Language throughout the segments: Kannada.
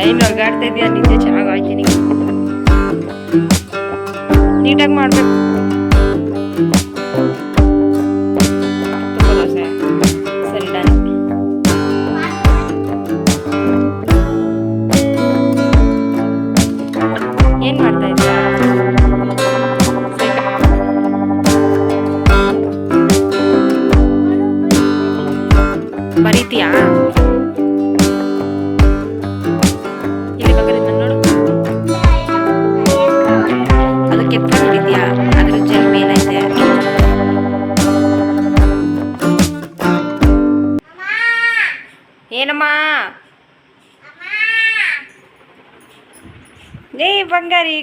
ಏನು ಒಗಾಡ್ತಾ ಇದೆಯಾ ನಿದ್ದೆ ಚೆನ್ನಾಗಿ ಆಯ್ತೀನಿ ನೀಟಾಗಿ ಮಾಡಬೇಕು. ತುಪ್ಪ ದೋಸೆ. ಸರಿ, ಡನ್. ಏನು ಮಾಡ್ತಾ ಇದ್ದೀರಾ ಬರೀತೀಯಾ?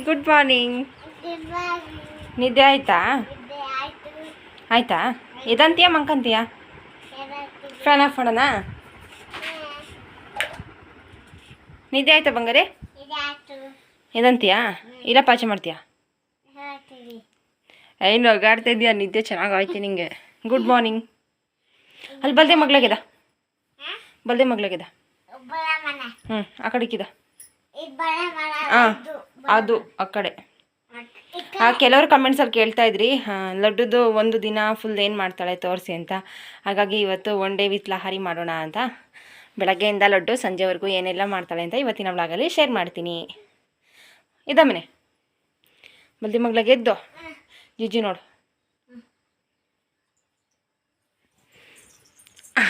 ಗುಡ್ ಮಾರ್ನಿಂಗ್ ನಿದ್ದೆ ಆಯ್ತಾ? ಆಯ್ತಾ. ಇದಂತೀಯ ಮಂಕಂತೀಯ? ಫ್ಯಾನ್ ಆಫ್ ಮಾಡೋಣ? ನಿದ್ದೆ ಆಯ್ತಾ ಬಂಗಾರೆ? ಇದಂತೀಯ ಇಲ್ಲ ಪಾಚೆ ಮಾಡ್ತೀಯಾ? ಏನು ಒಗಾಡ್ತಾ ಇದೆಯಾ ನಿದ್ದೆ ಚೆನ್ನಾಗಿ ಆಯ್ತು ನಿಂಗೆ. ಗುಡ್ ಮಾರ್ನಿಂಗ್ ಅಲ್ಲಿ ಬಲ್ದೆ ಮಗ್ಳಾಗಿದ ಬಲ್ದೆ ಮಗ್ಳಾಗಿದ ಹ್ಞೂ ಆ ಕಡೆಗಿದ ಹಾಂ ಅದು ಆ ಕಡೆ. ಆ ಕೆಲವರು ಕಮೆಂಟ್ಸಲ್ಲಿ ಕೇಳ್ತಾ ಇದ್ರಿ ಲಡ್ಡುದು ಒಂದು ದಿನ ಫುಲ್ ಏನು ಮಾಡ್ತಾಳೆ ತೋರಿಸಿ ಅಂತ. ಹಾಗಾಗಿ ಇವತ್ತು ಒನ್ ಡೇ ವಿತ್ ಲಹಾರಿ ಮಾಡೋಣ ಅಂತ. ಬೆಳಗ್ಗೆಯಿಂದ ಲಡ್ಡು ಸಂಜೆವರೆಗೂ ಏನೆಲ್ಲ ಮಾಡ್ತಾಳೆ ಅಂತ ಇವತ್ತಿನ ಬ್ಲಾಗಲ್ಲಿ ಶೇರ್ ಮಾಡ್ತೀನಿ. ಇದಮ್ಮನೆ ಬಲ್ದಿ ಮಗ್ಲಾಗ ಗೆದ್ದು. ಜಿಜಿ ನೋಡು.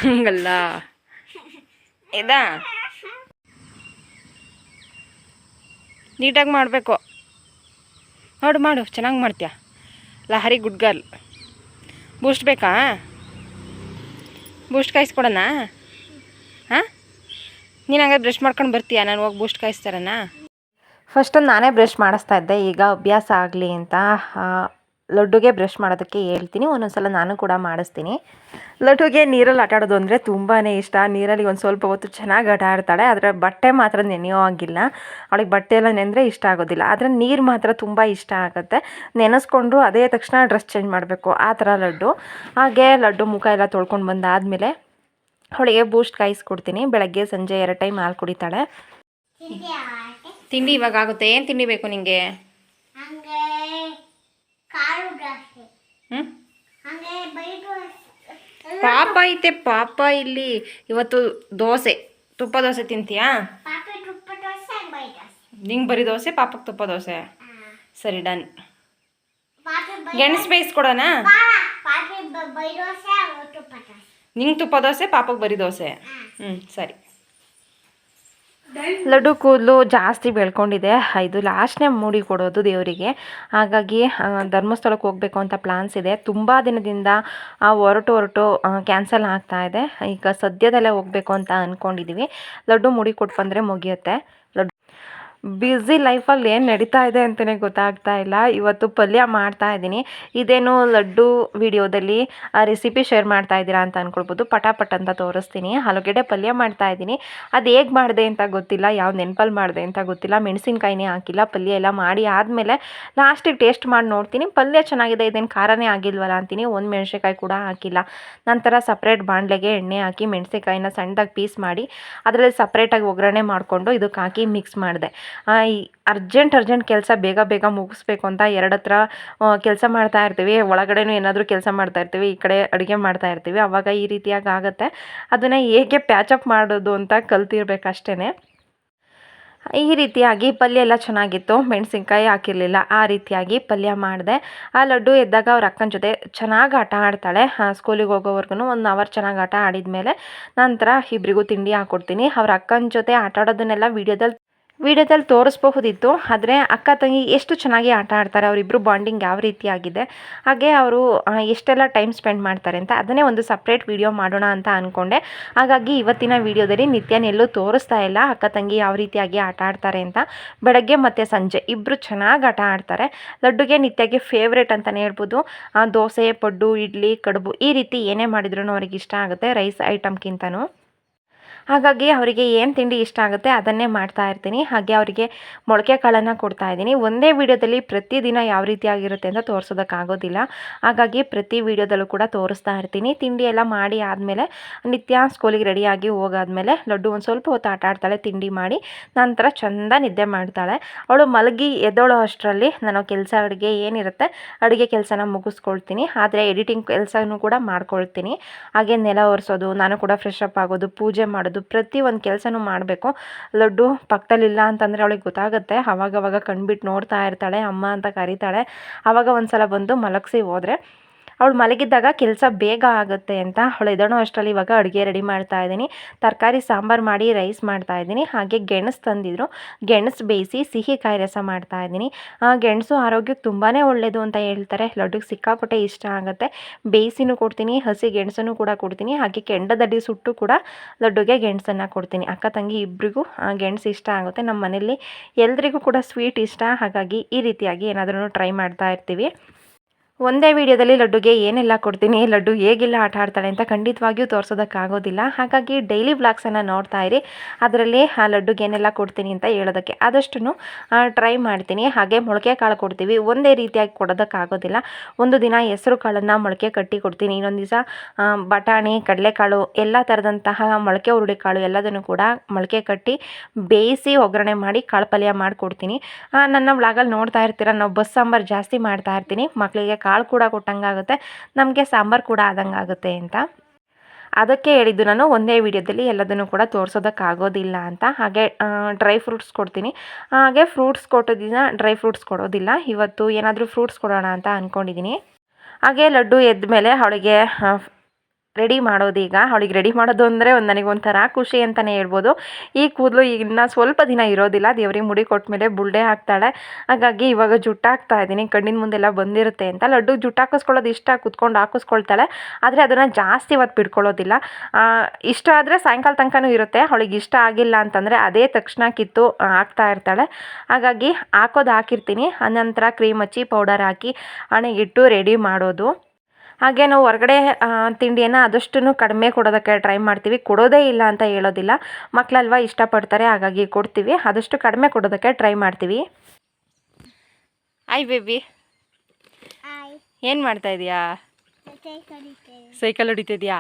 ಹಂಗಲ್ಲ. ಇದಾ. ನೀಟಾಗಿ ಮಾಡಬೇಕು. ನೋಡು ಮಾಡು, ಚೆನ್ನಾಗಿ ಮಾಡ್ತೀಯ? Lahari good girl. ಬೂಸ್ಟ್ ಬೇಕಾ? ಬೂಸ್ಟ್ ಕಾಯಿಸ್ಕೊಡೋಣ? ಹಾಂ? ನೀನು ಹಂಗಾದ್ರೆ ಬ್ರಷ್ ಮಾಡ್ಕೊಂಡು ಬರ್ತೀಯಾ? ನಾನು ಹೋಗಿ ಬೂಸ್ಟ್ ಕಾಯಿಸ್ತಾರನಾ ಫಸ್ಟ್ ನಾನೇ ಬ್ರಷ್ ಮಾಡಿಸ್ತಾ ಇದ್ದೆ, ಈಗ ಅಭ್ಯಾಸ ಆಗಲಿ ಅಂತ. ಲಡ್ಡುಗೆ ಬ್ರಷ್ ಮಾಡೋದಕ್ಕೆ ಹೇಳ್ತೀನಿ. ಒಂದೊಂದ್ಸಲ ನಾನು ಕೂಡ ಮಾಡಿಸ್ತೀನಿ. ಲಡ್ಡುಗೆ ನೀರಲ್ಲಿ ಆಟ ಆಡೋದು ಅಂದರೆ ತುಂಬಾ ಇಷ್ಟ. ನೀರಲ್ಲಿ ಒಂದು ಸ್ವಲ್ಪ ಹೊತ್ತು ಚೆನ್ನಾಗಿ ಆಟ ಆಡ್ತಾಳೆ. ಆದರೆ ಬಟ್ಟೆ ಮಾತ್ರ ನೆನೆಯೋ ಆಗಿಲ್ಲ ಅವಳಿಗೆ ಬಟ್ಟೆ ಎಲ್ಲ ನೆನೆದ್ರೆ ಇಷ್ಟ ಆಗೋದಿಲ್ಲ. ಆದರೆ ನೀರು ಮಾತ್ರ ತುಂಬ ಇಷ್ಟ ಆಗುತ್ತೆ. ನೆನೆಸ್ಕೊಂಡ್ರು ಅದೇ ತಕ್ಷಣ ಡ್ರೆಸ್ ಚೇಂಜ್ ಮಾಡಬೇಕು. ಆ ಥರ ಲಡ್ಡು. ಹಾಗೆ ಲಡ್ಡು ಮುಖ ಎಲ್ಲ ತೊಳ್ಕೊಂಡು ಬಂದಾದಮೇಲೆ ಅವಳಿಗೆ ಬೂಸ್ಟ್ ಕಾಯಿಸ್ಕೊಡ್ತೀನಿ ಬೆಳಗ್ಗೆ ಸಂಜೆ ಎರಡು ಟೈಮ್ ಹಾಲು ಕುಡಿತಾಳೆ. ತಿಂಡಿ ಇವಾಗ ಆಗುತ್ತೆ. ಏನು ತಿಂಡಿ ಬೇಕು ನಿಮಗೆ ಹ್ಞೂ ಪಾಪ ಐತೆ ಪಾಪ ಇಲ್ಲಿ ಇವತ್ತು ದೋಸೆ ತುಪ್ಪ ದೋಸೆ ತಿಂತೀಯಾ? ನಿಂಗೆ ಬರೀ ದೋಸೆ ಪಾಪಕ್ಕೆ ತುಪ್ಪ ದೋಸೆ? ಸರಿ ಡನ್. ಗೆಣಸು ಬೇಯಿಸ್ಕೊಡೋಣ ನಿಂಗೆ ತುಪ್ಪ ದೋಸೆ ಪಾಪಕ್ಕೆ ಬರೀ ದೋಸೆ? ಹ್ಞೂ ಸರಿ. ಲಡ್ಡು ಕೂದಲು ಜಾಸ್ತಿ ಬೆಳ್ಕೊಂಡಿದೆ. ಇದು ಲಾಸ್ಟ್ನೇ ಮೂಡಿ ಕೊಡೋದು ದೇವರಿಗೆ. ಹಾಗಾಗಿ ಧರ್ಮಸ್ಥಳಕ್ಕೆ ಹೋಗಬೇಕು ಅಂತ ಪ್ಲಾನ್ಸ್ ಇದೆ. ತುಂಬ ದಿನದಿಂದ ಆ, ಹೊರಟು ಹೊರಟು ಕ್ಯಾನ್ಸಲ್ ಆಗ್ತಾ ಇದೆ. ಈಗ ಸದ್ಯದಲ್ಲೇ ಹೋಗಬೇಕು ಅಂತ ಅಂದ್ಕೊಂಡಿದ್ದೀವಿ ಲಡ್ಡು ಮೂಡಿ ಕೊಟ್ಟು ಬಂದರೆ ಮುಗಿಯುತ್ತೆ. ಬ್ಯುಸಿ ಲೈಫಲ್ಲಿ ಏನು ನಡೀತಾ ಇದೆ ಅಂತಲೇ ಗೊತ್ತಾಗ್ತಾ ಇಲ್ಲ. ಇವತ್ತು ಪಲ್ಯ ಮಾಡ್ತಾ ಇದ್ದೀನಿ. ಇದೇನು ಲಡ್ಡು ವಿಡಿಯೋದಲ್ಲಿ, ಆ ರೆಸಿಪಿ ಶೇರ್ ಮಾಡ್ತಾ ಇದ್ದೀರಾ ಅಂತ ಅಂದ್ಕೊಳ್ಬೋದು ಪಟಾಪಟ್ ಅಂತ ತೋರಿಸ್ತೀನಿ. ಆಲೂಗೆಡ್ಡೆ ಪಲ್ಯ ಮಾಡ್ತಾ ಇದ್ದೀನಿ. ಅದು ಹೇಗೆ ಮಾಡಿದೆ ಅಂತ ಗೊತ್ತಿಲ್ಲ. ಯಾವ ನೆನಪಲ್ಲಿ ಮಾಡಿದೆ ಅಂತ ಗೊತ್ತಿಲ್ಲ. ಮೆಣಸಿನ್ಕಾಯಿನೇ ಹಾಕಿಲ್ಲ. ಪಲ್ಯ ಎಲ್ಲ ಮಾಡಿ ಆದಮೇಲೆ ಲಾಸ್ಟಿಗೆ ಟೇಸ್ಟ್ ಮಾಡಿ ನೋಡ್ತೀನಿ. ಪಲ್ಯ ಚೆನ್ನಾಗಿದೆ, ಇದೇನು ಖಾರನೇ ಆಗಿಲ್ವಲ್ಲ ಅಂತೀನಿ. ಒಂದು ಮೆಣಸಿನ್ಕಾಯಿ ಕೂಡ ಹಾಕಿಲ್ಲ. ನಂತರ ಸಪ್ರೇಟ್ ಬಾಣಲೆಗೆ ಎಣ್ಣೆ ಹಾಕಿ, ಮೆಣಸಿನ್ಕಾಯಿನ ಸಣ್ಣದಾಗಿ ಪೀಸ್ ಮಾಡಿ, ಅದರಲ್ಲಿ ಸಪ್ರೇಟಾಗಿ ಒಗ್ಗರಣೆ ಮಾಡಿಕೊಂಡು ಇದಕ್ಕೆ ಹಾಕಿ ಮಿಕ್ಸ್ ಮಾಡಿದೆ. ಅರ್ಜೆಂಟ್ ಅರ್ಜೆಂಟ್ ಕೆಲಸ ಬೇಗ ಬೇಗ ಮುಗಿಸ್ಬೇಕು ಅಂತ ಎರಡು ಹತ್ರ ಕೆಲಸ ಮಾಡ್ತಾ ಇರ್ತೀವಿ. ಒಳಗಡೆನೂ ಏನಾದರೂ ಕೆಲಸ ಮಾಡ್ತಾ ಇರ್ತೀವಿ. ಈ ಕಡೆ ಅಡುಗೆ ಮಾಡ್ತಾ ಇರ್ತೀವಿ. ಆವಾಗ ಈ ರೀತಿಯಾಗಿ ಆಗುತ್ತೆ. ಅದನ್ನು ಹೇಗೆ ಪ್ಯಾಚಪ್ ಮಾಡೋದು ಅಂತ ಕಲ್ತಿರ್ಬೇಕಷ್ಟೇ ಈ ರೀತಿಯಾಗಿ ಪಲ್ಯ ಎಲ್ಲ ಚೆನ್ನಾಗಿತ್ತು. ಮೆಣಸಿನ್ಕಾಯಿ ಹಾಕಿರಲಿಲ್ಲ. ಆ ರೀತಿಯಾಗಿ ಪಲ್ಯ ಮಾಡಿದೆ. ಆ ಲಡ್ಡು ಎದ್ದಾಗ ಅವ್ರ ಅಕ್ಕನ ಜೊತೆ ಚೆನ್ನಾಗಿ ಆಟ ಆಡ್ತಾಳೆ. ಸ್ಕೂಲಿಗೆ ಹೋಗೋವರೆಗೂ ಒಂದು ಅವರ್ ಚೆನ್ನಾಗಿ ಆಟ ಆಡಿದ ಮೇಲೆ ನಂತರ ಇಬ್ಬರಿಗೂ ತಿಂಡಿ ಹಾಕ್ಕೊಡ್ತೀನಿ ಅವ್ರ ಅಕ್ಕನ ಜೊತೆ ಆಟ ಆಡೋದನ್ನೆಲ್ಲ ವೀಡಿಯೋದಲ್ಲಿ ವಿಡಿಯೋದಲ್ಲಿ ತೋರಿಸ್ಬಹುದಿತ್ತು, ಆದರೆ ಅಕ್ಕ ತಂಗಿ ಎಷ್ಟು ಚೆನ್ನಾಗಿ ಆಟ ಆಡ್ತಾರೆ ಅವರಿಬ್ಬರು ಬಾಂಡಿಂಗ್ ಯಾವ ರೀತಿಯಾಗಿದೆ ಹಾಗೆ ಅವರು ಎಷ್ಟೆಲ್ಲ ಟೈಮ್ ಸ್ಪೆಂಡ್ ಮಾಡ್ತಾರೆ ಅಂತ ಅದನ್ನೇ ಒಂದು ಸಪ್ರೇಟ್ ವಿಡಿಯೋ ಮಾಡೋಣ ಅಂತ ಅಂದ್ಕೊಂಡೆ ಹಾಗಾಗಿ ಇವತ್ತಿನ ವಿಡಿಯೋದಲ್ಲಿ ನಿತ್ಯನೆಲ್ಲೂ ತೋರಿಸ್ತಾ ಇಲ್ಲ, ಅಕ್ಕ ತಂಗಿ ಯಾವ ರೀತಿಯಾಗಿ ಆಟ ಆಡ್ತಾರೆ ಅಂತ. ಬೆಳಗ್ಗೆ ಮತ್ತು ಸಂಜೆ ಇಬ್ಬರು ಚೆನ್ನಾಗಿ ಆಟ ಆಡ್ತಾರೆ. ಲಡ್ಡುಗೆ ನಿತ್ಯಗೆ ಫೇವ್ರೇಟ್ ಅಂತಲೇ ಹೇಳ್ಬೋದು. ದೋಸೆ, ಪಡ್ಡು, ಇಡ್ಲಿ, ಕಡುಬು ಈ ರೀತಿ ಏನೇ ಮಾಡಿದ್ರೂ ಅವ್ರಿಗೆ ಇಷ್ಟ ಆಗುತ್ತೆ ರೈಸ್ ಐಟಮ್ಗಿಂತನೂ ಹಾಗಾಗಿ ಅವರಿಗೆ ಏನು ತಿಂಡಿ ಇಷ್ಟ ಆಗುತ್ತೆ ಅದನ್ನೇ ಮಾಡ್ತಾ ಇರ್ತೀನಿ. ಹಾಗೆ ಅವರಿಗೆ ಮೊಳಕೆ ಕಾಳನ್ನು ಕೊಡ್ತಾ ಇದ್ದೀನಿ. ಒಂದೇ ವಿಡಿಯೋದಲ್ಲಿ ಪ್ರತಿದಿನ ಯಾವ ರೀತಿಯಾಗಿರುತ್ತೆ ಅಂತ ತೋರಿಸೋದಕ್ಕಾಗೋದಿಲ್ಲ ಹಾಗಾಗಿ ಪ್ರತಿ ವಿಡಿಯೋದಲ್ಲೂ ಕೂಡ ತೋರಿಸ್ತಾ ಇರ್ತೀನಿ. ತಿಂಡಿ ಎಲ್ಲ ಮಾಡಿ ಆದಮೇಲೆ ನಿತ್ಯ ಸ್ಕೂಲಿಗೆ ರೆಡಿಯಾಗಿ ಹೋಗಾದ್ಮೇಲೆ ಲಡ್ಡು ಒಂದು ಸ್ವಲ್ಪ ಹೊತ್ತು ಆಟ ಆಡ್ತಾಳೆ, ತಿಂಡಿ ಮಾಡಿ ನಂತರ ಚಂದ ನಿದ್ದೆ ಮಾಡ್ತಾಳೆ. ಅವಳು ಮಲಗಿ ಎದ್ದೋಳೋ ಅಷ್ಟರಲ್ಲಿ ನಾನು ಕೆಲಸ ಅಡುಗೆ ಏನಿರುತ್ತೆ ಅಡುಗೆ ಕೆಲಸನ ಮುಗಿಸ್ಕೊಳ್ತೀನಿ. ಆದರೆ ಎಡಿಟಿಂಗ್ ಕೆಲಸನೂ ಕೂಡ ಮಾಡ್ಕೊಳ್ತೀನಿ. ಹಾಗೆ ನೆಲ ಒರೆಸೋದು, ನಾನು ಕೂಡ ಫ್ರೆಶ್ ಅಪ್ ಆಗೋದು, ಪೂಜೆ ಮಾಡೋದು ಪ್ರತಿ ಒಂದು ಕೆಲಸನೂ ಮಾಡಬೇಕು. ಲಡ್ಡು ಪಕ್ಕದಲ್ಲಿಲ್ಲ ಅಂತಂದರೆ ಅವಳಿಗೆ ಗೊತ್ತಾಗುತ್ತೆ. ಅವಾಗವಾಗ ಕಣ್ಬಿಟ್ಟು ನೋಡ್ತಾ ಇರ್ತಾಳೆ, ಅಮ್ಮ ಅಂತ ಕರೀತಾಳೆ. ಆವಾಗ ಒಂದು ಸಲ ಬಂದು ಮಲಗಿಸಿ ಹೋದರೆ ಅವಳು ಮಲಗಿದ್ದಾಗ ಕೆಲಸ ಬೇಗ ಆಗುತ್ತೆ ಅಂತ ಅವಳು ಎದೋಣೋ ಅಷ್ಟರಲ್ಲಿ ಇವಾಗ ಅಡುಗೆ ರೆಡಿ ಮಾಡ್ತಾ ಇದ್ದೀನಿ. ತರಕಾರಿ ಸಾಂಬಾರು ಮಾಡಿ ರೈಸ್ ಮಾಡ್ತಾ ಇದ್ದೀನಿ. ಹಾಗೆ ಗೆಣಸು ತಂದಿದ್ರು. ಗೆಣಸು ಬೇಯಿಸಿ ಸಿಹಿ ಕಾಯಿ ರಸ ಮಾಡ್ತಾ ಇದ್ದೀನಿ. ಆ, ಗೆಣಸು ಆರೋಗ್ಯಕ್ಕೆ ತುಂಬಾ ಒಳ್ಳೆಯದು ಅಂತ ಹೇಳ್ತಾರೆ. ಲಡ್ಡುಗೆ ಸಿಕ್ಕಾಪಟ್ಟೆ ಇಷ್ಟ ಆಗುತ್ತೆ. ಬೇಯಿಸಿನೂ ಕೊಡ್ತೀನಿ ಹಸಿ ಗೆಣಸನ್ನು ಕೂಡ ಕೊಡ್ತೀನಿ. ಹಾಗೆ ಕೆಂಡದಡ್ಡಿ ಸುಟ್ಟು ಕೂಡ ಲಡ್ಡುಗೆ ಗೆಣಸನ್ನು ಕೊಡ್ತೀನಿ. ಅಕ್ಕ ತಂಗಿ ಇಬ್ಬರಿಗೂ ಗೆಣಸು ಇಷ್ಟ ಆಗುತ್ತೆ. ನಮ್ಮ ಮನೆಯಲ್ಲಿ ಎಲ್ರಿಗೂ ಕೂಡ ಸ್ವೀಟ್ ಇಷ್ಟ. ಹಾಗಾಗಿ ಈ ರೀತಿಯಾಗಿ ಏನಾದರೂ ಟ್ರೈ ಮಾಡ್ತಾ ಇರ್ತೀವಿ. ಒಂದೇ ವಿಡಿಯೋದಲ್ಲಿ ಲಡ್ಡುಗೆ ಏನೆಲ್ಲ ಕೊಡ್ತೀನಿ, ಲಡ್ಡು ಹೇಗೆಲ್ಲ ಆಟ ಆಡ್ತಾಳೆ ಅಂತ ಖಂಡಿತವಾಗಿಯೂ ತೋರಿಸೋದಕ್ಕಾಗೋದಿಲ್ಲ. ಹಾಗಾಗಿ ಡೈಲಿ ವ್ಲಾಗ್ಸನ್ನು ನೋಡ್ತಾ ಇರಿ. ಅದರಲ್ಲಿ, ಆ, ಲಡ್ಡುಗೆ ಏನೆಲ್ಲ ಕೊಡ್ತೀನಿ ಅಂತ ಹೇಳೋದಕ್ಕೆ ಆದಷ್ಟು ಟ್ರೈ ಮಾಡ್ತೀನಿ. ಹಾಗೆ ಮೊಳಕೆ ಕಾಳು ಕೊಡ್ತೀವಿ. ಒಂದೇ ರೀತಿಯಾಗಿ ಕೊಡೋದಕ್ಕಾಗೋದಿಲ್ಲ. ಒಂದು ದಿನ ಹೆಸರು ಕಾಳನ್ನು ಮೊಳಕೆ ಕಟ್ಟಿ ಕೊಡ್ತೀನಿ. ಇನ್ನೊಂದು ದಿವಸ ಬಟಾಣಿ, ಕಡಲೆಕಾಳು, ಎಲ್ಲ ಥರದಂತಹ ಮೊಳಕೆ ಹುರುಳಿಕಾಳು ಎಲ್ಲದನ್ನು ಕೂಡ ಮೊಳಕೆ ಕಟ್ಟಿ ಬೇಯಿಸಿ ಒಗ್ಗರಣೆ ಮಾಡಿ ಕಾಳು ಪಲ್ಯ ಮಾಡಿಕೊಡ್ತೀನಿ. ನನ್ನ ವ್ಲಾಗಲ್ಲಿ ನೋಡ್ತಾ ಇರ್ತೀರ, ನಾವು ಬಸ್ ಸಾಂಬಾರು ಜಾಸ್ತಿ ಮಾಡ್ತಾ ಇರ್ತೀನಿ. ಮಕ್ಕಳಿಗೆ ಕಾಳು ಕೂಡ ಕೊಟ್ಟಂಗಾಗುತ್ತೆ, ನಮಗೆ ಸಾಂಬಾರು ಕೂಡ ಆದಂಗಾಗುತ್ತೆ ಅಂತ. ಅದಕ್ಕೆ ಹೇಳಿದ್ದು ನಾನು ಒಂದೇ ವಿಡಿಯೋದಲ್ಲಿ ಎಲ್ಲದನ್ನು ಕೂಡ ತೋರಿಸೋದಕ್ಕಾಗೋದಿಲ್ಲ ಅಂತ. ಹಾಗೆ ಡ್ರೈ ಫ್ರೂಟ್ಸ್ ಕೊಡ್ತೀನಿ. ಹಾಗೆ ಫ್ರೂಟ್ಸ್ ಕೊಟ್ಟೋದಿನ ಡ್ರೈ ಫ್ರೂಟ್ಸ್ ಕೊಡೋದಿಲ್ಲ. ಇವತ್ತು ಏನಾದರೂ ಫ್ರೂಟ್ಸ್ ಕೊಡೋಣ ಅಂತ ಅಂದ್ಕೊಂಡಿದ್ದೀನಿ ಹಾಗೆ ಲಡ್ಡು ಎದ್ದ ಮೇಲೆ ಅವಳಿಗೆ ರೆಡಿ ಮಾಡೋದು ಈಗ ಅವಳಿಗೆ ರೆಡಿ ಮಾಡೋದು ಅಂದರೆ ಒಂದು ನನಗೆ ಒಂಥರ ಖುಷಿ ಅಂತಲೇ ಹೇಳ್ಬೋದು. ಈ ಕೂದಲು ಇನ್ನು ಸ್ವಲ್ಪ ದಿನ ಇರೋದಿಲ್ಲ. ದೇವ್ರಿಗೆ ಮುಡಿ ಕೊಟ್ಟ ಮೇಲೆ ಬುಲ್ಡೆ ಹಾಕ್ತಾಳೆ. ಹಾಗಾಗಿ ಇವಾಗ ಜುಟ್ಟು ಹಾಕ್ತಾ ಇದ್ದೀನಿ. ಕಣ್ಣಿನ ಮುಂದೆಲ್ಲ ಬಂದಿರುತ್ತೆ ಅಂತ. ಲಡ್ಡು ಜುಟ್ಟು ಹಾಕಿಸ್ಕೊಳ್ಳೋದು ಇಷ್ಟ. ಕುತ್ಕೊಂಡು ಹಾಕಿಸ್ಕೊಳ್ತಾಳೆ. ಆದರೆ ಅದನ್ನು ಜಾಸ್ತಿ ಇವತ್ತು ಬಿಡ್ಕೊಳ್ಳೋದಿಲ್ಲ. ಇಷ್ಟ ಆದರೆ ಸಾಯಂಕಾಲ ತನಕನೂ ಇರುತ್ತೆ. ಅವಳಿಗೆ ಇಷ್ಟ ಆಗಿಲ್ಲ ಅಂತಂದರೆ ಅದೇ ತಕ್ಷಣ ಕಿತ್ತು ಹಾಕ್ತಾ ಇರ್ತಾಳೆ. ಹಾಗಾಗಿ ಹಾಕೋದು ಹಾಕಿರ್ತೀನಿ. ಅನಂತರ ಕ್ರೀಮ್ ಹಚ್ಚಿ ಪೌಡರ್ ಹಾಕಿ ಹಣೆಗಿಟ್ಟು ರೆಡಿ ಮಾಡೋದು. ಹಾಗೆ ನಾವು ಹೊರಗಡೆ ತಿಂಡಿಯನ್ನು ಆದಷ್ಟು ಕಡಿಮೆ ಕೊಡೋದಕ್ಕೆ ಟ್ರೈ ಮಾಡ್ತೀವಿ. ಕೊಡೋದೇ ಇಲ್ಲ ಅಂತ ಹೇಳೋದಿಲ್ಲ. ಮಕ್ಕಳಲ್ವ ಇಷ್ಟಪಡ್ತಾರೆ ಹಾಗಾಗಿ ಕೊಡ್ತೀವಿ. ಆದಷ್ಟು ಕಡಿಮೆ ಕೊಡೋದಕ್ಕೆ ಟ್ರೈ ಮಾಡ್ತೀವಿ. ಆಯ್ ಬೇಬಿ ಏನು ಮಾಡ್ತಾ ಇದೀಯಾ? ಸೈಕಲ್ ಹೊಡಿತಿದ್ಯಾ?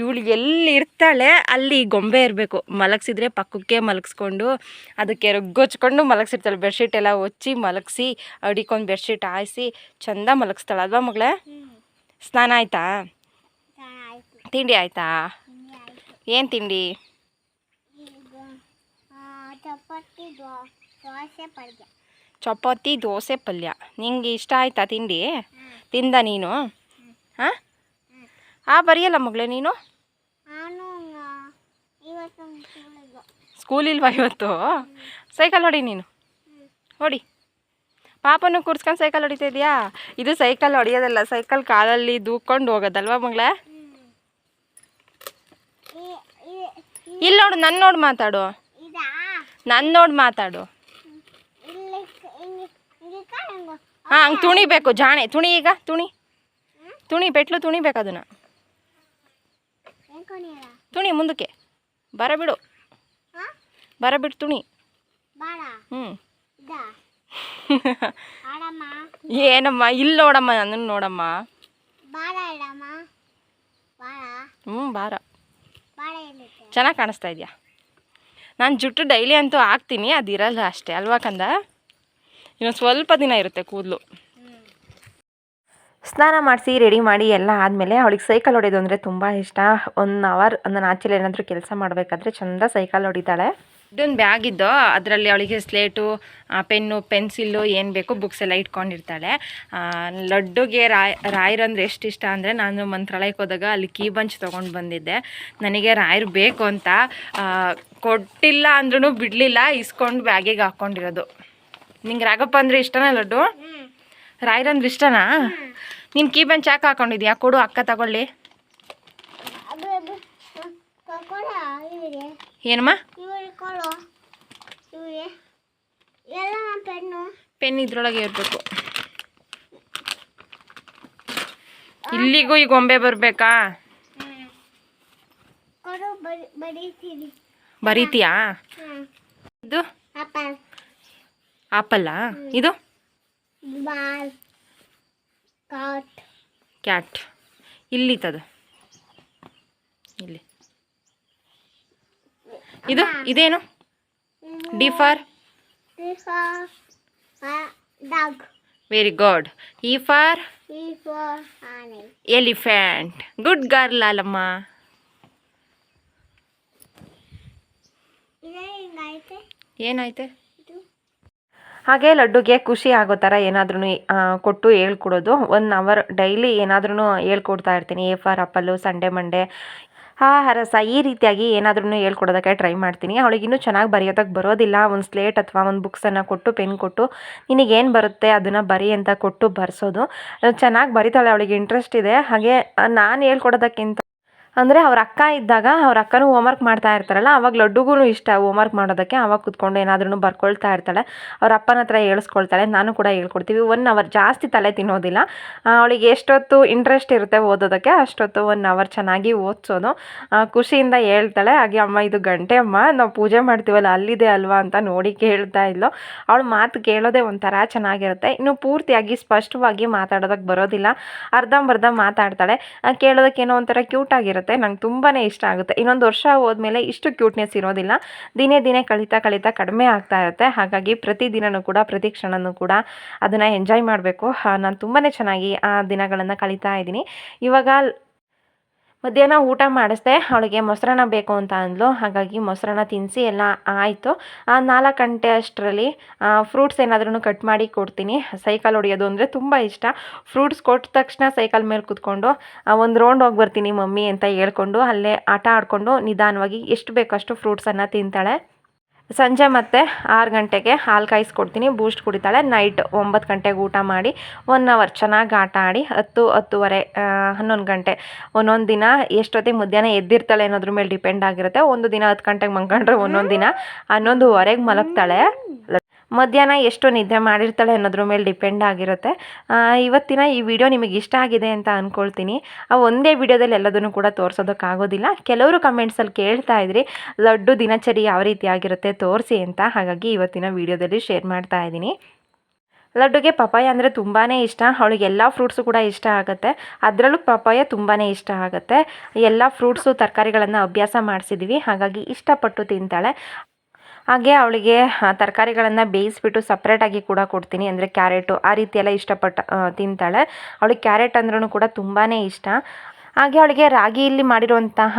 ಇವಳು ಎಲ್ಲಿ ಇರ್ತಾಳೆ ಅಲ್ಲಿ ಗೊಂಬೆ ಇರಬೇಕು. ಮಲಗಿಸಿದ್ರೆ ಪಕ್ಕಕ್ಕೆ ಮಲಗಿಸ್ಕೊಂಡು ಅದಕ್ಕೆ ರಗ್ಗೊಚ್ಕೊಂಡು ಮಲಗಿಸಿರ್ತಾಳೆ. ಬೆಡ್ಶೀಟ್ ಎಲ್ಲ ಒಚ್ಚಿ ಮಲಗಿಸಿ ಅಡಿಕೊಂಡು ಬೆಡ್ಶೀಟ್ ಹಾಯಿಸಿ ಚಂದ ಮಲಗಿಸ್ತಾಳೆ. ಅಲ್ವಾ ಮಗಳೇ? ಸ್ನಾನ ಆಯ್ತಾ? ತಿಂಡಿ ಆಯ್ತಾ? ಏನು ತಿಂಡಿ? ಚಪಾತಿ ದೋಸೆ ಪಲ್ಯ. ಚಪಾತಿ ದೋಸೆ ಪಲ್ಯ. ನಿಂಗೆ ಇಷ್ಟ ಆಯ್ತಾ ತಿಂಡಿ? ತಿಂದ ನೀನು? ಹಾಂ. ಆ ಬರೆಯಲ್ಲ ಮಗಳೇ ನೀನು? ಸ್ಕೂಲ್ ಇಲ್ವಾ ಇವತ್ತು? ಸೈಕಲ್ ಹೊಡಿ ನೀನು. ಹೊಡಿ. ಪಾಪನು ಕೂರ್ಸ್ಕೊಂಡು ಸೈಕಲ್ ಹೊಡಿತಾ ಇದೆಯಾ ಇದು ಸೈಕಲ್ ಹೊಡಿಯೋದಲ್ಲ ಸೈಕಲ್ ಕಾಲಲ್ಲಿ ದೂಕೊಂಡು ಹೋಗೋದಲ್ವಾ ಮಗಳೇ? ಇಲ್ಲಿ ನೋಡು ನನ್ನ ನೋಡಿ ಮಾತಾಡು. ನನ್ನ ನೋಡಿ ಮಾತಾಡು. ಹಾಂ ಹಂಗೆ ತುಣಿಬೇಕು ಜಾಣೆ. ತುಣಿ ಈಗ ತುಣಿ. ತುಣಿ ಬೆಟ್ಲು ತುಣಿಬೇಕು ಅದನ್ನು. ತುಣಿ ಮುಂದಕ್ಕೆ. ಬರ ಬಿಡು ಬರ ಬಿಡು ತುಣಿ ಹ್ಞೂ ಏನಮ್ಮ? ಇಲ್ಲಿ ನೋಡಮ್ಮ ನನ್ನ ನೋಡಮ್ಮ. ಹ್ಞೂ ಬಾರ ಚೆನ್ನಾಗಿ ಕಾಣಿಸ್ತಾ ಇದೆಯಾ? ನಾನು ಜುಟ್ಟು ಡೈಲಿ ಅಂತೂ ಹಾಕ್ತೀನಿ ಅದಿರಲ್ಲ ಅಷ್ಟೇ ಅಲ್ವಾ ಕಂದ? ಇನ್ನು ಸ್ವಲ್ಪ ದಿನ ಇರುತ್ತೆ ಕೂದಲು. ಸ್ನಾನ ಮಾಡಿಸಿ ರೆಡಿ ಮಾಡಿ ಎಲ್ಲ ಆದಮೇಲೆ ಅವಳಿಗೆ ಸೈಕಲ್ ಹೊಡೆಯೋದು ಅಂದರೆ ತುಂಬ ಇಷ್ಟ. ಒನ್ ಅವರ್ ನಾನು ಆಚೆಲಿ ಏನಾದರೂ ಕೆಲಸ ಮಾಡಬೇಕಾದ್ರೆ ಚಂದ ಸೈಕಲ್ ಹೊಡಿತಾಳೆ. ಇದೊಂದು ಬ್ಯಾಗ್ ಇದ್ದೋ, ಅದರಲ್ಲಿ ಅವಳಿಗೆ ಸ್ಲೇಟು ಪೆನ್ನು, ಪೆನ್ಸಿಲ್ಲು ಏನು ಬೇಕೋ ಬುಕ್ಸ್ ಎಲ್ಲ ಇಟ್ಕೊಂಡಿರ್ತಾಳೆ. ಲಡ್ಡುಗೆ ರಾಯ್ ರಾಯರಂದ್ರೆ ಎಷ್ಟು ಇಷ್ಟ ಅಂದರೆ ನಾನು ಮಂತ್ರಾಲಯಕ್ಕೆ ಹೋದಾಗ ಅಲ್ಲಿ ಕೀ ಬಂಚ್ ತೊಗೊಂಡು ಬಂದಿದ್ದೆ. ನನಗೆ ರಾಯರು ಬೇಕು ಅಂತ ಕೊಟ್ಟಿಲ್ಲ ಅಂದ್ರೂ ಬಿಡಲಿಲ್ಲ, ಇಸ್ಕೊಂಡು ಬ್ಯಾಗಿಗೆ ಹಾಕ್ಕೊಂಡಿರೋದು ನಿಂಗೆ ರಾಗಪ್ಪ ಅಂದರೆ ಇಷ್ಟನಾ ಲಡ್ಡು? ರಾಯರಂದ್ರೆ ಇಷ್ಟನಾ? ನೀನು ಕೀ ಬಂಚ್ ಯಾಕೆ ಹಾಕ್ಕೊಂಡಿದ್ಯಾ ಕೊಡು, ಅಕ್ಕ ತಗೊಳ್ಳಿ. ಏನಮ್ಮ? ಪೆನ್ ಇದ್ರೊಳಗೆ ಇರಬೇಕು. ಇಲ್ಲಿಗೂ ಈ ಗೊಂಬೆ ಬರಬೇಕಾ? ಬರೀತಿಯಾ? ಇದು? ಆಪಲ್. ಆಪಲ್ಲಾ? ಇದು? ಕ್ಯಾಟ್ ಇಲ್ಲಿ ಕ್ಯಾಟ್. ಇಲ್ಲಿತ್ತದು. ಇಲ್ಲಿ. ಇದು ಇದೇನು? D for very good E for E for ಆನೆ ಎಲಿಫೆಂಟ್ ಗುಡ್ ಗರ್ಲ್ ಅಲ್ಲಮ್ಮ ಏನಾಯ್ತೆ? ಹಾಗೆ ಲಡ್ಡುಗೆ ಖುಷಿ ಆಗೋ ಥರ ಏನಾದ್ರೂ ಕೊಟ್ಟು ಹೇಳ್ಕೊಡೋದು. ಒನ್ ಅವರ್ ಡೈಲಿ ಏನಾದ್ರೂ ಹೇಳ್ಕೊಡ್ತಾ ಇರ್ತೀನಿ. A for apple Sunday Monday ಹಾ, ಹರಸ, ಈ ರೀತಿಯಾಗಿ ಏನಾದ್ರೂ ಹೇಳ್ಕೊಡೋದಕ್ಕೆ ಟ್ರೈ ಮಾಡ್ತೀನಿ. ಅವಳಿಗೆ ಇನ್ನೂ ಚೆನ್ನಾಗಿ ಬರೆಯೋದಕ್ಕೆ ಬರೋದಿಲ್ಲ. ಒಂದು ಸ್ಲೇಟ್ ಅಥವಾ ಒಂದು ಬುಕ್ಸನ್ನು ಕೊಟ್ಟು ಪೆನ್ ಕೊಟ್ಟು, ನಿನಗೇನು ಬರುತ್ತೆ ಅದನ್ನು ಬರಿ ಅಂತ ಕೊಟ್ಟು ಬರ್ಸೋದು. ಚೆನ್ನಾಗಿ ಬರಿತಾಳೆ, ಅವಳಿಗೆ ಇಂಟ್ರೆಸ್ಟ್ ಇದೆ. ಹಾಗೆ, ನಾನು ಹೇಳ್ಕೊಡೋದಕ್ಕಿಂತ ಅಂದರೆ ಅವ್ರ ಅಕ್ಕ ಇದ್ದಾಗ ಅವ್ರ ಅಕ್ಕನೂ ಹೋಮ್ವರ್ಕ್ ಮಾಡ್ತಾ ಇರ್ತಾರಲ್ಲ, ಅವಾಗ ಲಡ್ಡುಗೂ ಇಷ್ಟ ಹೋಮ್ವರ್ಕ್ ಮಾಡೋದಕ್ಕೆ. ಅವಾಗ ಕುತ್ಕೊಂಡು ಏನಾದ್ರೂ ಬರ್ಕೊಳ್ತಾ ಇರ್ತಾಳೆ. ಅವ್ರ ಅಪ್ಪನ ಹತ್ರ ಹೇಳಿಸ್ಕೊಳ್ತಾಳೆ, ನಾನು ಕೂಡ ಹೇಳ್ಕೊಡ್ತೀವಿ. ಒನ್ ಅವರ್ ಜಾಸ್ತಿ ತಲೆ ತಿನ್ನೋದಿಲ್ಲ. ಅವಳಿಗೆ ಎಷ್ಟೊತ್ತು ಇಂಟ್ರೆಸ್ಟ್ ಇರುತ್ತೆ ಓದೋದಕ್ಕೆ, ಅಷ್ಟೊತ್ತು ಒನ್ ಅವರ್ ಚೆನ್ನಾಗಿ ಓದಿಸೋದು. ಖುಷಿಯಿಂದ ಹೇಳ್ತಾಳೆ, ಹಾಗೆ ಅಮ್ಮ, ಇದು ಗಂಟೆ ಅಮ್ಮ, ನಾವು ಪೂಜೆ ಮಾಡ್ತೀವಲ್ಲ, ಅಲ್ಲಿದೆ ಅಲ್ವಾ ಅಂತ ನೋಡಿ ಕೇಳ್ತಾ ಇದ್ಲು. ಅವಳು ಮಾತು ಕೇಳೋದೇ ಒಂಥರ ಚೆನ್ನಾಗಿರುತ್ತೆ. ಇನ್ನು ಪೂರ್ತಿಯಾಗಿ ಸ್ಪಷ್ಟವಾಗಿ ಮಾತಾಡೋದಕ್ಕೆ ಬರೋದಿಲ್ಲ. ಅರ್ಧಂಬರ್ಧ ಮಾತಾಡ್ತಾಳೆ. ಕೇಳೋದಕ್ಕೇನೋ ಒಂಥರ ಕ್ಯೂಟ್ ಆಗಿರುತ್ತೆ ನಂಗೆ ತುಂಬಾ ಇಷ್ಟ ಆಗುತ್ತೆ. ಇನ್ನೊಂದು ವರ್ಷ ಹೋದ್ಮೇಲೆ ಇಷ್ಟು ಕ್ಯೂಟ್ನೆಸ್ ಇರೋದಿಲ್ಲ. ದಿನೇ ದಿನೇ ಕಳೀತಾ ಕಳೀತಾ ಕಡಿಮೆ ಆಗ್ತಾ ಇರುತ್ತೆ. ಹಾಗಾಗಿ ಪ್ರತಿದಿನವೂ ಕೂಡ, ಪ್ರತಿ ಕ್ಷಣನೂ ಕೂಡ ಅದನ್ನು ಎಂಜಾಯ್ ಮಾಡಬೇಕು. ನಾನು ತುಂಬಾ ಚೆನ್ನಾಗಿ ಆ ದಿನಗಳನ್ನು ಕಳೀತಾ ಇದ್ದೀನಿ. ಇವಾಗ ಮಧ್ಯಾಹ್ನ ಊಟ ಮಾಡಿಸ್ದೆ, ಅವಳಿಗೆ ಮೊಸರನ್ನ ಬೇಕು ಅಂತ ಅಂದ್ಲು. ಹಾಗಾಗಿ ಮೊಸರನ್ನ ತಿನ್ನಿಸಿ ಎಲ್ಲ ಆಯಿತು. ನಾಲ್ಕು ಗಂಟೆ ಅಷ್ಟರಲ್ಲಿ ಫ್ರೂಟ್ಸ್ ಏನಾದ್ರೂ ಕಟ್ ಮಾಡಿ ಕೊಡ್ತೀನಿ. ಸೈಕಲ್ ಹೊಡೆಯೋದು ಅಂದರೆ ತುಂಬ ಇಷ್ಟ. ಫ್ರೂಟ್ಸ್ ಕೊಟ್ಟ ತಕ್ಷಣ ಸೈಕಲ್ ಮೇಲೆ ಕೂತ್ಕೊಂಡು ಒಂದು ರೌಂಡ್ ಹೋಗಿ ಬರ್ತೀನಿ ಮಮ್ಮಿ ಅಂತ ಹೇಳ್ಕೊಂಡು, ಅಲ್ಲೇ ಆಟ ಆಡಿಕೊಂಡು ನಿಧಾನವಾಗಿ ಎಷ್ಟು ಬೇಕಷ್ಟು ಫ್ರೂಟ್ಸನ್ನು ತಿಂತಾಳೆ. ಸಂಜೆ ಮತ್ತೆ ಆರು ಗಂಟೆಗೆ ಹಾಲು ಕಾಯಿಸ್ಕೊಡ್ತೀನಿ. ಬೂಸ್ಟ್ ಕುಡಿತಾಳೆ. ನೈಟ್ ಒಂಬತ್ತು ಗಂಟೆಗೆ ಊಟ ಮಾಡಿ ಒನ್ ಅವರ್ ಚೆನ್ನಾಗಿ ಆಟ ಆಡಿ ಹತ್ತು, ಹತ್ತುವರೆ ಹನ್ನೊಂದು ಗಂಟೆ ಒಂದೊಂದು ದಿನ ಎಷ್ಟೊತ್ತಿಗೆ ಮಧ್ಯಾಹ್ನ ಎದ್ದಿರ್ತಾಳೆ ಅನ್ನೋದ್ರ ಮೇಲೆ ಡಿಪೆಂಡ್ ಆಗಿರುತ್ತೆ. ಒಂದು ದಿನ ಹತ್ತು ಗಂಟೆಗೆ ಮಲ್ಕೊಂಡ್ರೆ ಒಂದೊಂದು ದಿನ ಹನ್ನೊಂದುವರೆಗೆ ಮಲಗ್ತಾಳೆ. ಮಧ್ಯಾಹ್ನ ಎಷ್ಟು ನಿದ್ದೆ ಮಾಡಿರ್ತಾಳೆ ಅನ್ನೋದ್ರ ಮೇಲೆ ಡಿಪೆಂಡ್ ಆಗಿರುತ್ತೆ. ಇವತ್ತಿನ ಈ ವಿಡಿಯೋ ನಿಮಗೆ ಇಷ್ಟ ಆಗಿದೆ ಅಂತ ಅಂದ್ಕೊಳ್ತೀನಿ ಆ, ಒಂದೇ ವಿಡಿಯೋದಲ್ಲಿ ಎಲ್ಲದನ್ನು ಕೂಡ ತೋರಿಸೋದಕ್ಕಾಗೋದಿಲ್ಲ. ಕೆಲವರು ಕಮೆಂಟ್ಸಲ್ಲಿ ಕೇಳ್ತಾ ಇದ್ರಿ, ಲಡ್ಡು ದಿನಚರಿ ಯಾವ ರೀತಿ ಆಗಿರುತ್ತೆ ತೋರಿಸಿ ಅಂತ. ಹಾಗಾಗಿ ಇವತ್ತಿನ ವಿಡಿಯೋದಲ್ಲಿ ಶೇರ್ ಮಾಡ್ತಾ ಇದ್ದೀನಿ. ಲಡ್ಡುಗೆ ಪಪಾಯ ಅಂದರೆ ತುಂಬಾ ಇಷ್ಟ. ಅವಳಿಗೆ ಎಲ್ಲ ಫ್ರೂಟ್ಸು ಕೂಡ ಇಷ್ಟ ಆಗುತ್ತೆ. ಅದರಲ್ಲೂ ಪಪಾಯ ತುಂಬಾ ಇಷ್ಟ ಆಗುತ್ತೆ. ಎಲ್ಲ ಫ್ರೂಟ್ಸು ತರಕಾರಿಗಳನ್ನು ಅಭ್ಯಾಸ ಮಾಡಿಸಿದ್ವಿ. ಹಾಗಾಗಿ ಇಷ್ಟಪಟ್ಟು ತಿಂತಾಳೆ. ಹಾಗೆ ಅವಳಿಗೆ ತರಕಾರಿಗಳನ್ನು ಬೇಯಿಸ್ಬಿಟ್ಟು ಸಪ್ರೇಟಾಗಿ ಕೂಡ ಕೊಡ್ತೀನಿ. ಅಂದರೆ ಕ್ಯಾರೆಟು ಆ ರೀತಿ ಎಲ್ಲ ಇಷ್ಟಪಟ್ಟು ತಿಂತಾಳೆ. ಅವಳಿಗೆ ಕ್ಯಾರೆಟ್ ಅಂದ್ರೂ ಕೂಡ ತುಂಬಾ ಇಷ್ಟ. ಹಾಗೆ ಅವಳಿಗೆ ರಾಗಿಯಲ್ಲಿ ಮಾಡಿರುವಂತಹ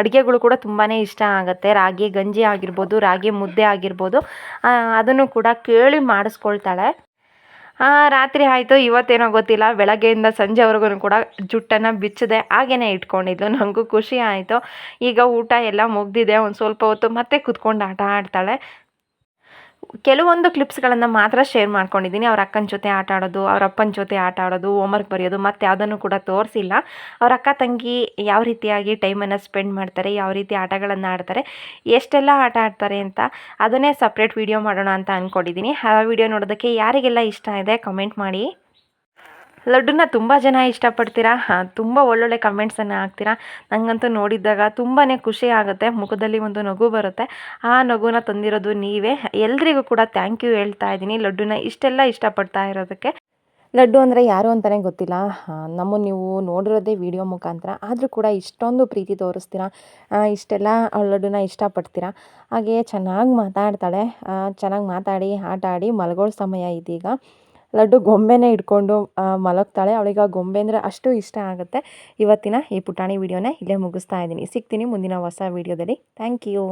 ಅಡುಗೆಗಳು ಕೂಡ ತುಂಬಾ ಇಷ್ಟ ಆಗುತ್ತೆ. ರಾಗಿ ಗಂಜಿ ಆಗಿರ್ಬೋದು, ರಾಗಿ ಮುದ್ದೆ ಆಗಿರ್ಬೋದು ಅದನ್ನು ಕೂಡ ಕೇಳಿ ಮಾಡಿಸ್ಕೊಳ್ತಾಳೆ. ರಾತ್ರಿ ಆಯಿತು. ಇವತ್ತೇನೋ ಗೊತ್ತಿಲ್ಲ. ಬೆಳಗ್ಗೆಯಿಂದ ಸಂಜೆವರೆಗೂ ಕೂಡ ಜುಟ್ಟನ್ನು ಬಿಚ್ಚದೆ. ಹಾಗೇನೆ ಇಟ್ಕೊಂಡಿದ್ಲು. ನನಗೂ ಖುಷಿ ಆಯಿತು. ಈಗ ಊಟ ಎಲ್ಲ ಮುಗ್ದಿದೆ. ಒಂದು ಸ್ವಲ್ಪ ಹೊತ್ತು ಮತ್ತೆ ಕುತ್ಕೊಂಡು ಆಟ ಆಡ್ತಾಳೆ. ಕೆಲವೊಂದು ಕ್ಲಿಪ್ಸ್ಗಳನ್ನು ಮಾತ್ರ ಶೇರ್ ಮಾಡ್ಕೊಂಡಿದ್ದೀನಿ. ಅವ್ರ ಅಕ್ಕನ ಜೊತೆ ಆಟ ಆಡೋದು, ಅವ್ರ ಅಪ್ಪನ ಜೊತೆ ಆಟ ಆಡೋದು ಹೋಮ್ವರ್ಕ್ ಬರೆಯೋದು, ಮತ್ತು ಯಾವುದನ್ನು ಕೂಡ ತೋರಿಸಿಲ್ಲ. ಅವ್ರ ಅಕ್ಕ ತಂಗಿ ಯಾವ ರೀತಿಯಾಗಿ ಟೈಮನ್ನು ಸ್ಪೆಂಡ್ ಮಾಡ್ತಾರೆ, ಯಾವ ರೀತಿ ಆಟಗಳನ್ನು ಆಡ್ತಾರೆ, ಎಷ್ಟೆಲ್ಲ ಆಟ ಆಡ್ತಾರೆ ಅಂತ ಅದನ್ನೇ ಸಪ್ರೇಟ್ ವಿಡಿಯೋ ಮಾಡೋಣ ಅಂತ ಅಂದ್ಕೊಂಡಿದ್ದೀನಿ ಆ ವಿಡಿಯೋ ನೋಡೋದಕ್ಕೆ ಯಾರಿಗೆಲ್ಲ ಇಷ್ಟ ಇದೆ ಕಮೆಂಟ್ ಮಾಡಿ. ಲಡ್ಡುನ ತುಂಬ ಜನ ಇಷ್ಟಪಡ್ತೀರಾ? ಹಾಂ, ತುಂಬ ಒಳ್ಳೊಳ್ಳೆ ಕಮೆಂಟ್ಸನ್ನು ಹಾಕ್ತೀರಾ? ನನಗಂತೂ ನೋಡಿದ್ದಾಗ ತುಂಬಾ ಖುಷಿ ಆಗುತ್ತೆ. ಮುಖದಲ್ಲಿ ಒಂದು ನಗು ಬರುತ್ತೆ. ಆ ನಗುನ ತಂದಿರೋದು ನೀವೇ. ಎಲ್ರಿಗೂ ಕೂಡ ಥ್ಯಾಂಕ್ ಯು ಹೇಳ್ತಾ ಇದ್ದೀನಿ. ಲಡ್ಡುನ ಇಷ್ಟೆಲ್ಲ ಇಷ್ಟಪಡ್ತಾ ಇರೋದಕ್ಕೆ. ಲಡ್ಡು ಅಂದರೆ ಯಾರು ಅಂತಲೇ ಗೊತ್ತಿಲ್ಲ. ನಮ್ಮ ನೀವು ನೋಡಿರೋದೇ ವಿಡಿಯೋ ಮುಖಾಂತರ. ಆದರೂ ಕೂಡ ಇಷ್ಟೊಂದು ಪ್ರೀತಿ ತೋರಿಸ್ತೀರಾ? ಇಷ್ಟೆಲ್ಲ ಲಡ್ಡುನ ಇಷ್ಟಪಡ್ತೀರಾ? ಹಾಗೆಯೇ ಚೆನ್ನಾಗಿ ಮಾತಾಡ್ತಾಳೆ. ಚೆನ್ನಾಗಿ ಮಾತಾಡಿ ಆಟ ಆಡಿ ಮಲಗೋಳ ಸಮಯ ಇದೀಗ. ಲಡ್ಡು ಗೊಂಬೆನೇ ಇಟ್ಕೊಂಡು ಮಲಗ್ತಾಳೆ. ಅವಳಿಗೆ ಆ ಗೊಂಬೆ ಅಂದರೆ ಅಷ್ಟು ಇಷ್ಟ ಆಗುತ್ತೆ. ಇವತ್ತಿನ ಈ ಪುಟಾಣಿ ವಿಡಿಯೋನ ಇಲ್ಲೇ ಮುಗಿಸ್ತಾ ಇದ್ದೀನಿ. ಸಿಗ್ತೀನಿ ಮುಂದಿನ ಹೊಸ ವಿಡಿಯೋದಲ್ಲಿ. Thank you.